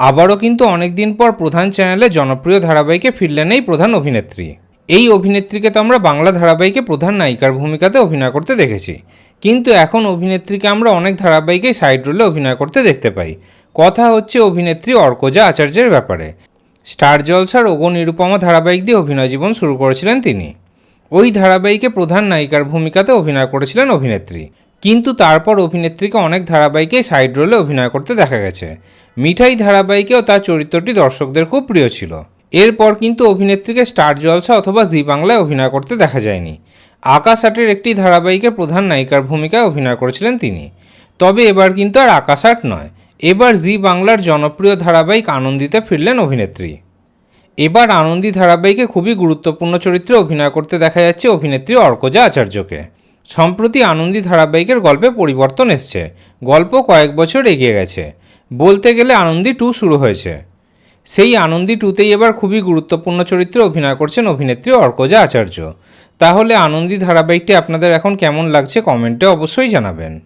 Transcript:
আবারও কিন্তু অনেকদিন পর প্রধান চ্যানেলে জনপ্রিয় ধারাবাহিকে ফিরলেন এই প্রধান অভিনেত্রী। এই অভিনেত্রীকে তো আমরা বাংলা ধারাবাহিকে প্রধান নায়িকার ভূমিকাতে অভিনয় করতে দেখেছি। কিন্তু এখন অভিনেত্রীকে আমরা অনেক ধারাবাহিকে সাইড রোলে অভিনয় করতে দেখতে পাই। কথা হচ্ছে অভিনেত্রী অর্কজা আচার্যের ব্যাপারে। স্টার জলসার ওগো নিরুপমা ধারাবাহিক দিয়ে অভিনয় জীবন শুরু করেছিলেন তিনি। ওই ধারাবাহিকে প্রধান নায়িকার ভূমিকাতে অভিনয় করেছিলেন অভিনেত্রী। কিন্তু তারপর অভিনেত্রীকে অনেক ধারাবাহিকে সাইড রোলে অভিনয় করতে দেখা গেছে। মিঠাই ধারাবাহিকেও তার চরিত্রটি দর্শকদের খুব প্রিয় ছিল। এরপর কিন্তু অভিনেত্রীকে স্টার জলসা অথবা জি বাংলায় অভিনয় করতে দেখা যায়নি। আকাশ আটের একটি ধারাবাহিকে প্রধান নায়িকার ভূমিকায় অভিনয় করেছিলেন তিনি। তবে এবার কিন্তু আর আকাশ আট নয়। এবার জি বাংলার জনপ্রিয় ধারাবাহিক আনন্দিতে ফিরলেন অভিনেত্রী। এবার আনন্দী ধারাবাহিকে খুবই গুরুত্বপূর্ণ চরিত্রে অভিনয় করতে দেখা যাচ্ছে অভিনেত্রী অর্কজা আচার্যকে। সম্প্রতি আনন্দী ধারাবাহিকের গল্পে পরিবর্তন এসছে। গল্প কয়েক বছর এগিয়ে গেছে। বলতে গেলে আনন্দী টু শুরু হয়েছে। সেই আনন্দী টুতেই এবার খুবই গুরুত্বপূর্ণ চরিত্রে অভিনয় করছেন অভিনেত্রী অর্কজা আচার্য। তাহলে আনন্দী ধারাবাহিকটি আপনাদের এখন কেমন লাগছে কমেন্টে অবশ্যই জানাবেন।